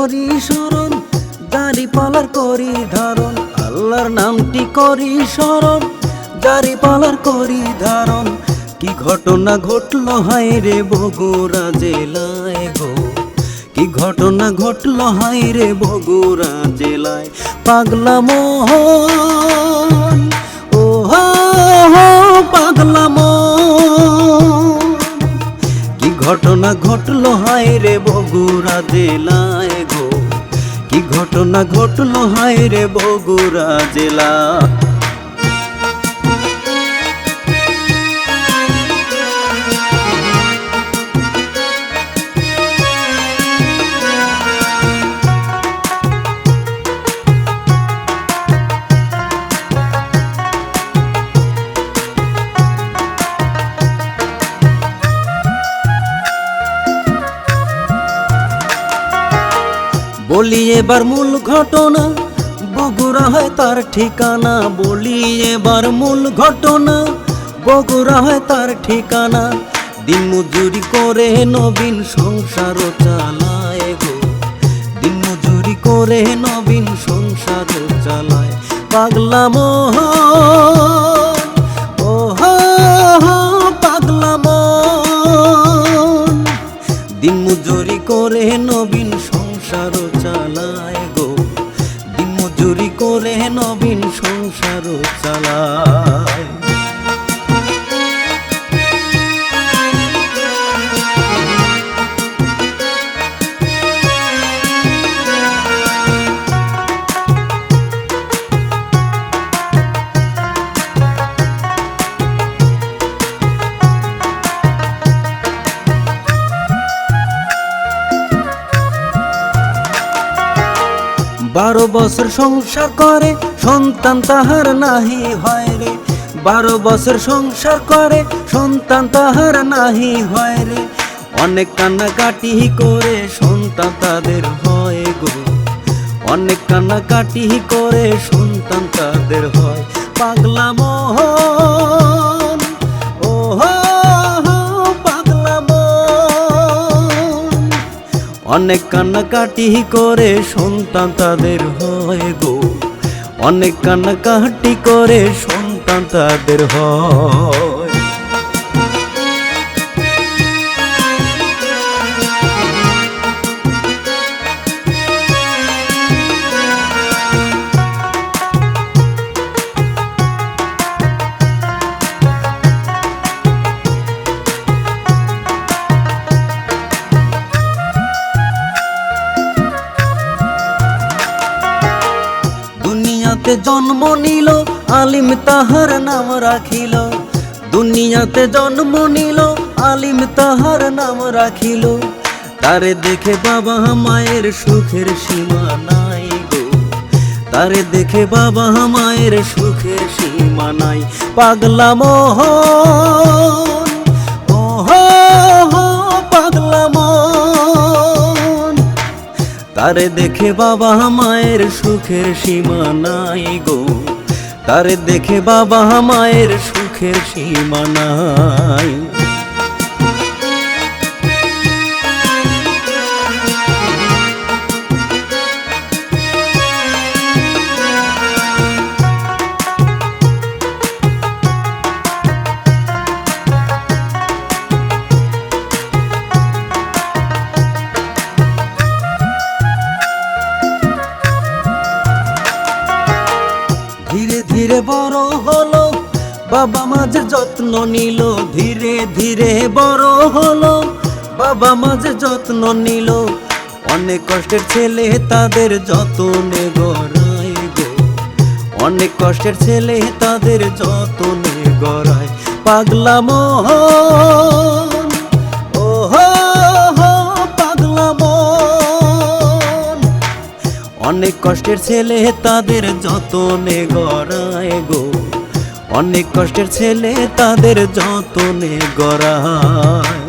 করি স্মরণ দাড়ি পালার করি ধারণ, আল্লাহর নামটি করি স্মরণ দাড়ি পালার করি ধারণ। কি ঘটনা ঘটলো হায় রে বগুড়া জেলায় গো? কি ঘটনা ঘটলো হায় রে বগুড়া জেলায়? পাগলা মোহন ও পাগলা ঘটনা ঘটল হায় রে বগুড়া জেলায় গো। কি ঘটনা ঘটল হায় রে বগুড়া জেলা। বলি এবার মূল ঘটনা। বগুড়া হয় তার ঠিকানা। বলি এবার মূল ঘটনা। বগুড়া হয় তার ঠিকানা। দিন মজুরি করে নবীন সংসার চালায় গো। দিন মজুরি করে নবীন সংসার চালায়। পাগলা মোহন সংসার করে, সন্তান তাহার নাহি হয় রে। বারো বছর সংসার করে, সন্তান তাহার নাহি হয় রে। অনেক কান্নাকাটি করে, সন্তান তাদের হয় গো। অনেক কান্নাকাটি করে, সন্তান তাদের হয়। পাগলা মোহন অনেক কান্নাকাটি করে, সন্তান তাদের হয় গো। অনেক কান্নাকাটি করে সন্তান তাদের হয়। দুনিয়াতে জন্ম নিল, আলিম তাহার নাম রাখিল। দুনিয়াতে জন্ম নিল, আলিম তাহার নাম রাখিল। তারে দেখে বাবা মায়ের সুখের সীমা নাই গো। তারে দেখে বাবা মায়ের সুখের সীমা নাই। পাগলা মোহন তারে দেখে বাবা মায়ের সুখের সীমা নাই গো। তারে দেখে বাবা মায়ের সুখের সীমা নাই। নিল, ধীরে ধীরে বড় হলো। বাবা মাঝে যত্ন নিল, অনেক কষ্টের ছেলে তাদের যতনে গড়ায় গো। অনেক কষ্টের ছেলে তাদের যতনে গড়ায় পাগলা মোহন ও হো হো অনেক কষ্টের ছেলে তাদের যতনে গড়ায় গো। অনেক কষ্টের ছেলে তাদের যতনে গড়ায়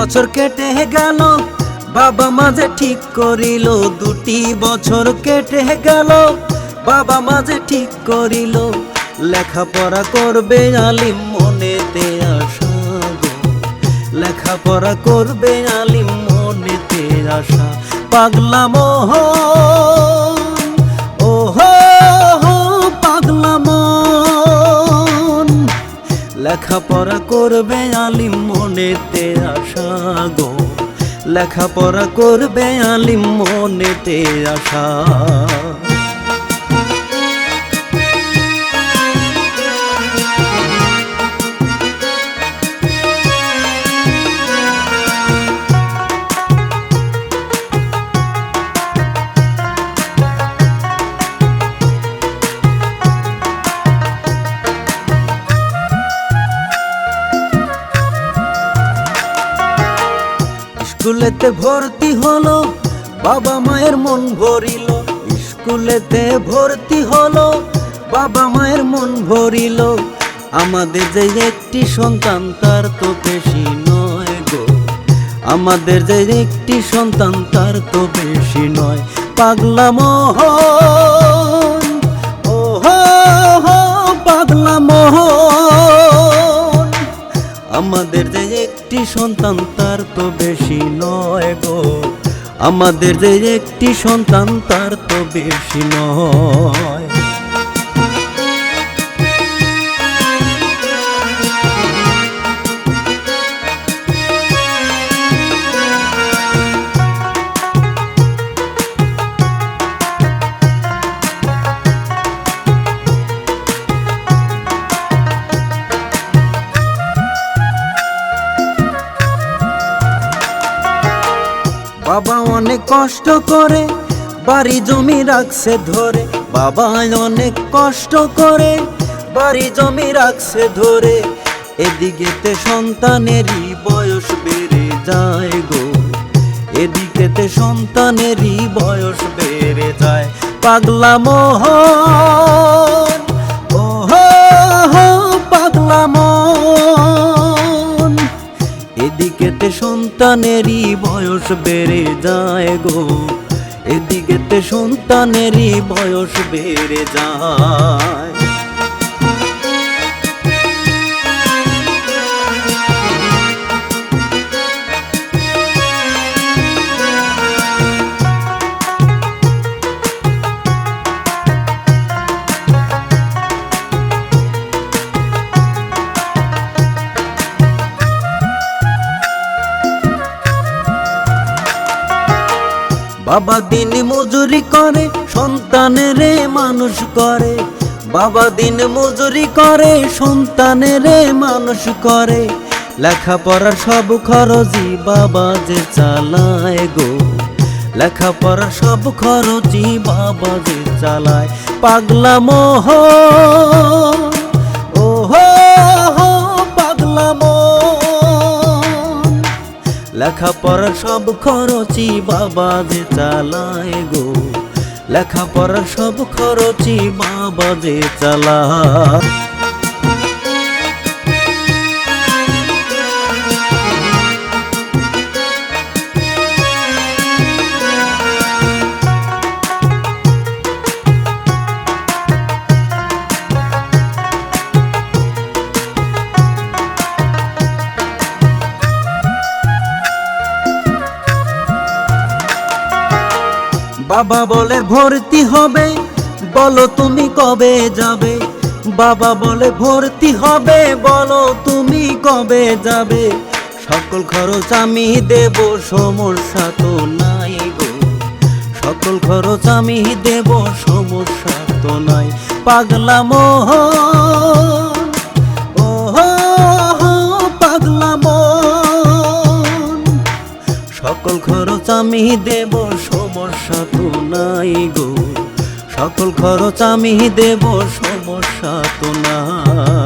বছর কেটে গেল, বাবা মাঝে ঠিক করিল, দুটি বছর কেটে গেল, বাবা মাঝে ঠিক করিল, লেখাপড়া করবে আলিম মনেতে আশা গো। লেখাপড়া করবে আলিম মনেতে আশা পাগলা মোহ লেখাপড়া করবে আলিম মনেতে আশা গো। লেখাপড়া করবে আলিম মনেতে আশা। স্কুলেতে ভর্তি হলো, বাবা মায়ের মন ভরিল। স্কুলেতে ভর্তি হলো, বাবা মায়ের মন ভরিল। আমাদের যে একটি সন্তান, তার তো বেশি নয় গো। আমাদের যে একটি সন্তান, তার তো বেশি নয়। পাগলা মোহন ও হো, পাগলা মোহন। আমাদের যে একটি সন্তান, তার তো বেশি নয় গো। আমাদের যে একটি সন্তান, তার তো বেশি নয়। কষ্ট করে, বাড়ি জমি রাখছে ধরে। বাবা অনেক কষ্ট করে, বাড়ি জমি রাখছে ধরে। এদিকেতে সন্তানেরই বয়স বেড়ে যায় গো। এদিকেতে সন্তানেরই বয়স বেড়ে যায়। পাগলা মোহন এদিকেতে সন্তানেরই বয়স বেড়ে যায় গো। এদিকেতে সন্তানেরই বয়স বেড়ে যায়। বাবা দিন মজুরি করে সন্তানেরে মানুষ করে। বাবা দিন মজুরি করে সন্তানেরে মানুষ করে। লেখাপড়ার সব খরচই বাবা যে চালায় গো। লেখাপড়ার সব খরচই বাবা যে চালায়। পাগলা মোহ ও হো পাগলা মন লেখাপড়ার সব খরচি বাবা যে চালায় গো। লেখাপড়ার সব খরচি বাবা যে চালায়। বাবা বলে ভর্তি হবে। বলো তুমি কবে যাবে? বাবা বলে ভর্তি হবে। বলো তুমি কবে যাবে? সকল খরচ আমি দেব, সমস্যা তো নাই গো। সকল খরচ আমি দেব, সমস্যা তো নাই। পাগলা মোহ পাগলা মন। সকল খরচ আমি দেব সমস্যা তো নাই গো। সকল খরচ আমি দেব সমস্যা তো নাই।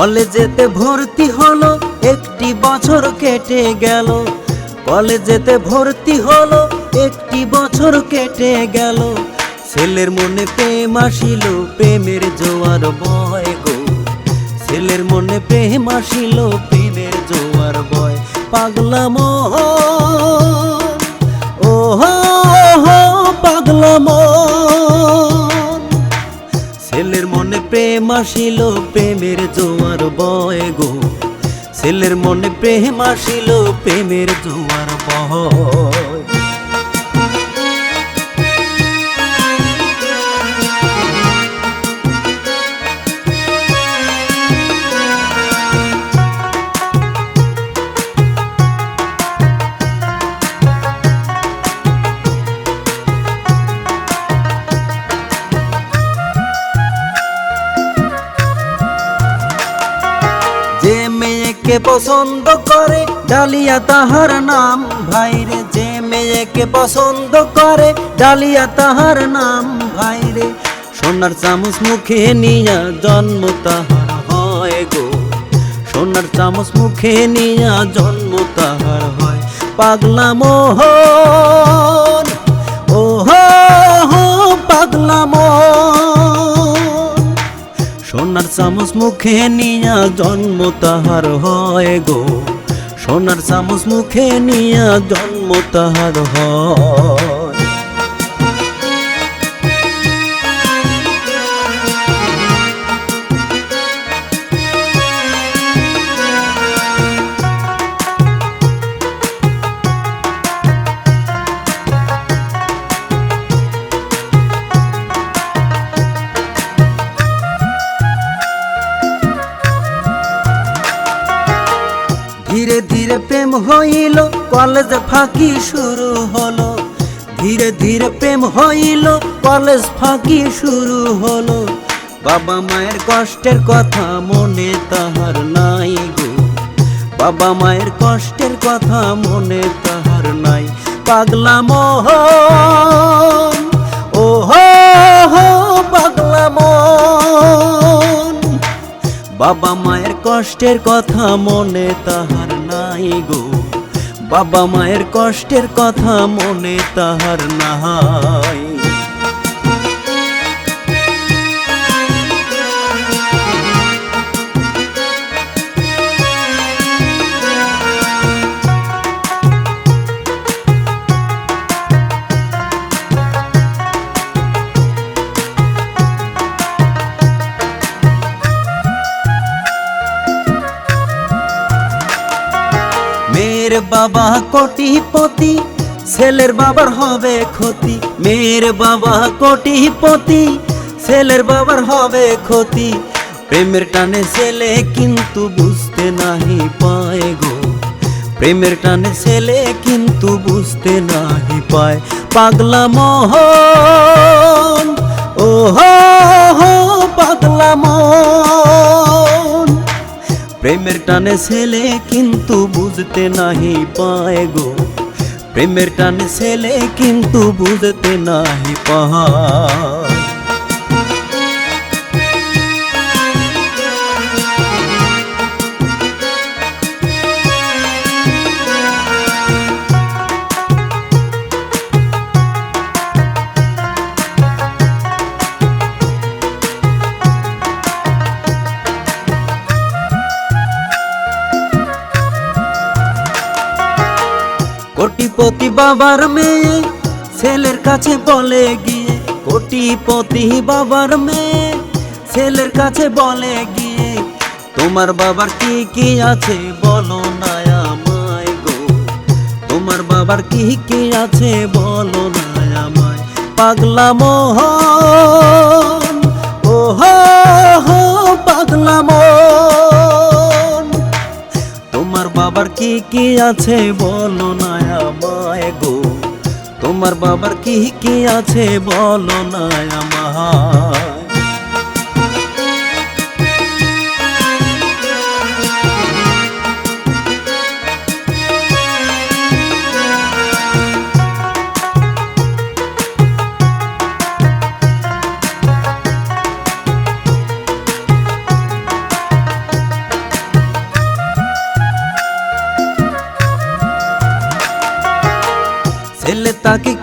কলেজেতে ভর্তি হলো, একটি বছর কেটে গেল। কলেজেতে ভর্তি হলো, একটি বছর কেটে গেল। ছেলের মনে প্রেম আসিল, প্রেমের জোয়ার বয় গো। ছেলের মনে প্রেম আসিল, প্রেমের জোয়ার বয়। পাগলা মোহন ও পাগলা মন প্রেম আসিল প্রেমের জোয়ার বয় গো। ছেলের মনে প্রেম আসিল প্রেমের জোয়ার বয়। মেয়েকে পছন্দ করে, ডালিয়া তাহার নাম। ভাইরে যে মেয়েকে পছন্দ করে, ডালিয়া তাহার নাম। ভাইরে সোনার চামচ মুখে নিয়া জন্ম তাহার হয় গো। সোনার চামচ মুখে নিয়া জন্ম তাহার হয়। পাগলা মোহন ও হো, পাগলা সোনার চামচ মুখে নিয়া জন্ম তাহার হয় গো। সোনার চামচ মুখে নিয়া জন্ম তাহার হয়। হইল, কলেজ ফাঁকি শুরু হলো। ধীরে ধীরে প্রেম হইল, কলেজ ফাঁকি শুরু হলো। বাবা মায়ের কষ্টের কথা মনে তাহার নাই গো। বাবা মায়ের কষ্টের কথা মনে তাহার নাই। পাগলা মোহন ও পাগলা মন। বাবা মায়ের কষ্টের কথা মনে তাহার নাই গো। বাবা মায়ের কষ্টের কথা মনে তাহার নাই। মেয়ের বাবা কোটিপতি, ছেলের বাবার হবে ক্ষতি। মেয়ের বাবা কোটিপতি, ছেলের বাবার হবে ক্ষতি। প্রেমের টানে ছেলে কিন্তু বুঝতে নাহি পায় গো। প্রেমের টানে ছেলে কিন্তু বুঝতে নাহি পায়। পাগলা মোহন ও হো পাগলা মন প্রেমের টানে ছেলে কিন্তু বুঝতে নাহি পায় গো প্রেমের টানে ছেলে কিন্তু বুঝতে নাহি পায় কোটিপতি বাবার মেয়ে, ছেলের কাছে বলে গিয়ে, কোটিপতি বাবার মেয়ে, ছেলের কাছে বলে গিয়ে, তোমার বাবার কি কি আছে বলো না আমায় গো। তোমার বাবার কি কি আছে বলো না পাগলা মোহন ও হো হো পাগলা মন তোমার বাবার কি কি আছে বলো না তোমার বাবার কি কি আছে বলো না আমায়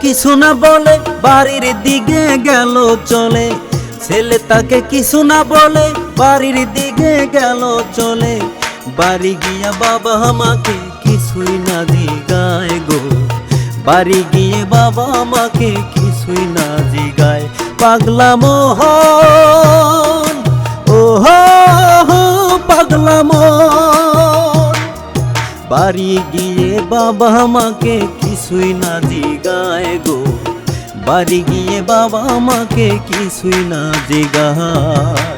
কিছু না বলে, বাড়ির দিকে গেল চলে। ছেলে তাকে কিছু না বলে, বাড়ির দিকে গেল চলে। বাড়ি গিয়া বাবা আমাকে কিছুই না জিগায় গো। বাড়ি গিয়ে বাবা আমাকে কিছুই না জিগায়। পাগলা মোহন ও পাগলা মোহন। বাড়ি গিয়ে বাবা আমাকে কিছুই না দিগায় গো। বাড়ি গিয়ে বাবা মাকে কিছুই না জিগায়।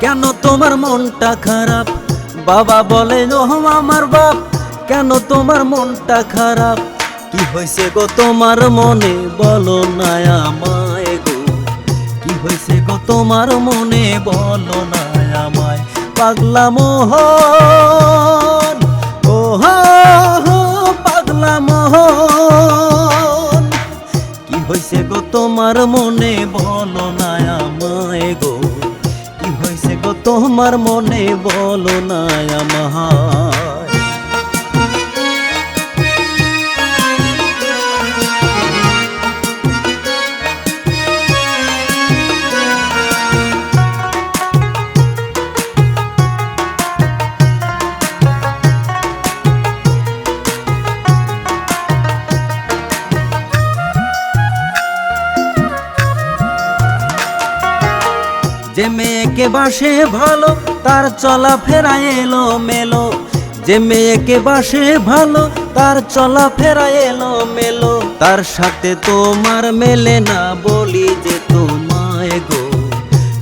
কেন তোমার মনটা খারাপ? বাবা বলে ও আমার বাপ কেন তোমার মনটা খারাপ? কি হয়েছে গো তোমার মনে? বলো না আমায় গো। কি হয়েছে গো তোমার মনে? বলো না আমায়। পাগলা মোহন ও হো হো, পাগলা কি গো তোমার মনে? বলো না আমায় গো। তোমার মনে বলো না আমায় মেয়েকে বাসে ভালো, তার চলা ফেরা এলো মেলো। যে মেয়েকে বাসে ভালো, তার চলা ফেরা এলো মেলো। তার সাথে তোমার মেলে না বলি যে তোমায় গো।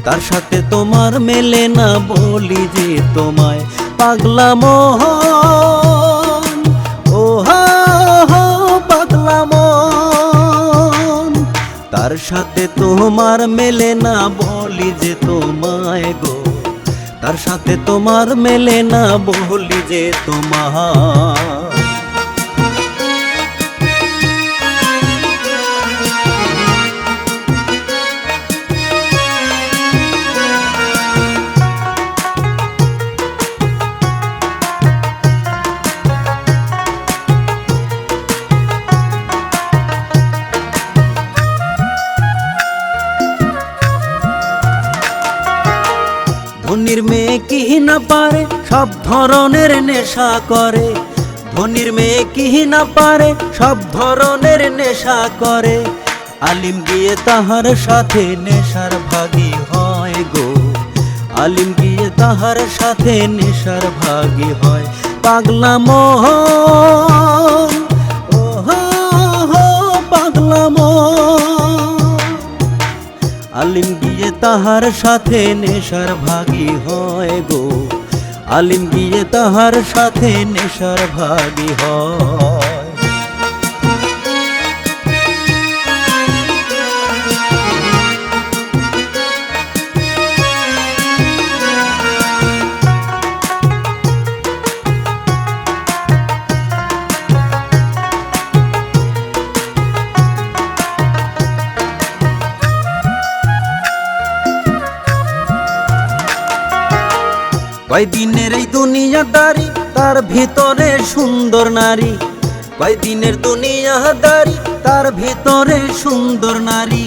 তার সাথে তোমার মেলে না বলি যে তোমায়। পাগলা মোহন সাথে তোমার মেলে না বলি যে তোমায় গো। তার সাথে তোমার মেলে না বলি যে তোমার ধনির মেয়ে কি না পারে? সব ধরনের নেশা করে। ধনির মেয়ে কি না পারে? সব ধরনের নেশা করে। আলিম গিয়ে তাহার সাথে নেশার ভাগী হয় গো। আলিম গিয়ে তাহার সাথে নেশার ভাগী হয়। পাগলা মোহন ও হো হো পাগলা মোহন আলিম গিয়ে তাহার সাথে নেশার ভাগি হয় গো। আলিম গিয়ে তাহার সাথে নেশার ভাগি হয়। কয়দিনের এই দুনিয়াদারি? তার ভিতরে সুন্দর নারী। কয়দিনের দুনিয়াদারি? তার ভিতরে সুন্দর নারী।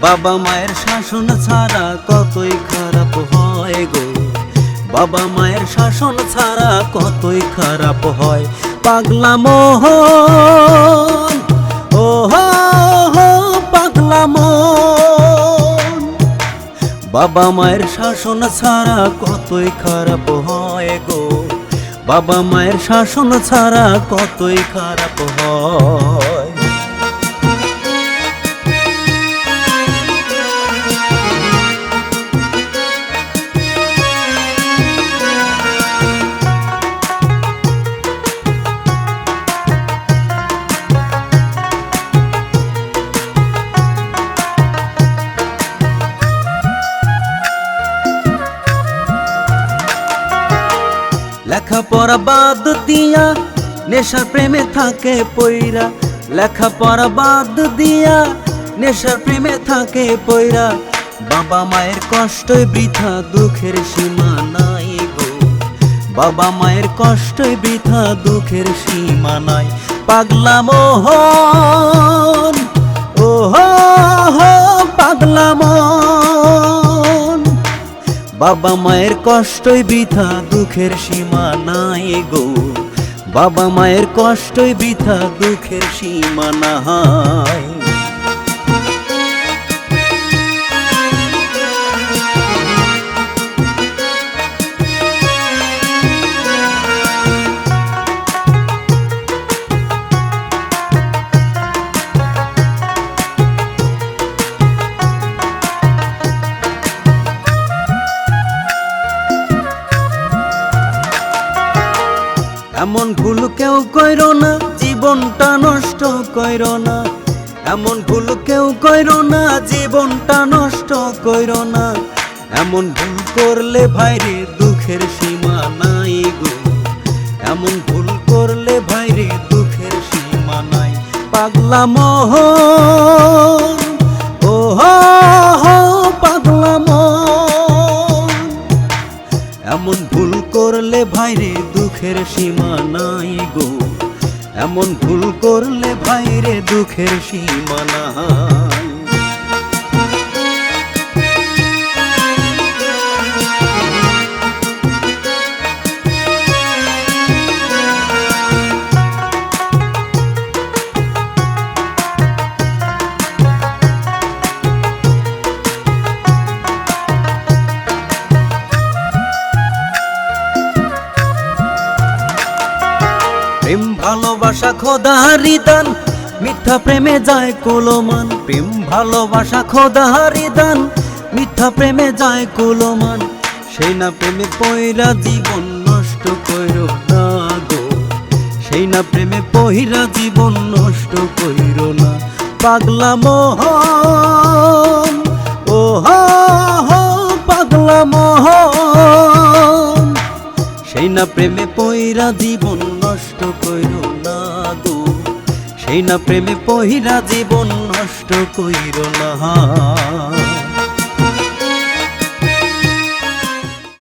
বাবা মায়ের শাসন ছাড়া কতই খারাপ হয় গো। বাবা মায়ের শাসন ছাড়া কতই খারাপ হয়। পাগলা মোহন ও বাবা মায়ের শাসন ছাড়া কতই খারাপ হয় গো? বাবা মায়ের শাসন ছাড়া কতই খারাপ হয়? লেখাপড়া বাদ দিয়া, নেশার প্রেমে থাকে পইরা। লেখাপড়া বাদ দিয়া, নেশার প্রেমে থাকে পইরা। বাবা মায়ের কষ্টই বৃথা, দুঃখের সীমা নাই গো। বাবা মায়ের কষ্টই বৃথা, দুঃখের সীমা নাই। পাগলা মোহন ও পাগলা মন বাবা মায়ের কষ্টই বৃথা, দুঃখের সীমা নাই গো। বাবা মায়ের কষ্টই বৃথা, দুঃখের সীমা নাই। কইর না, জীবনটা নষ্ট কইর না। এমন ভুল কেউ কইর না, জীবনটা নষ্ট কইর না। এমন ভুল করলে ভাইরে দুঃখের সীমা নাই গো। এমন ভুল করলে ভাইরে দুঃখের সীমা নাই। পাগলা মোহন ও হো হো পাগলা মোহন এমন ভুল করলে ভাইরে দুঃখের সীমা নাই গো। এমন ভুল করলে ভাইরে দুঃখের সীমা নাই ভালোবাসা খোদাহারি দান, মিথ্যা প্রেমে যায় কোলমান। প্রেম ভালোবাসা খোদাহারি দান, মিথ্যা প্রেমে যায় কোলমান। সেই না প্রেমে পয়রা জীবন নষ্ট কইর না গো। সেই না প্রেমে পহিরা জীবন নষ্ট কইর না। পাগলা মোহন ও পাগলা মোহন। সেই না প্রেমে পইরা জীবন নষ্ট কইর না গো। সেই না প্রেমে পহিরা জীবন নষ্ট কইর না।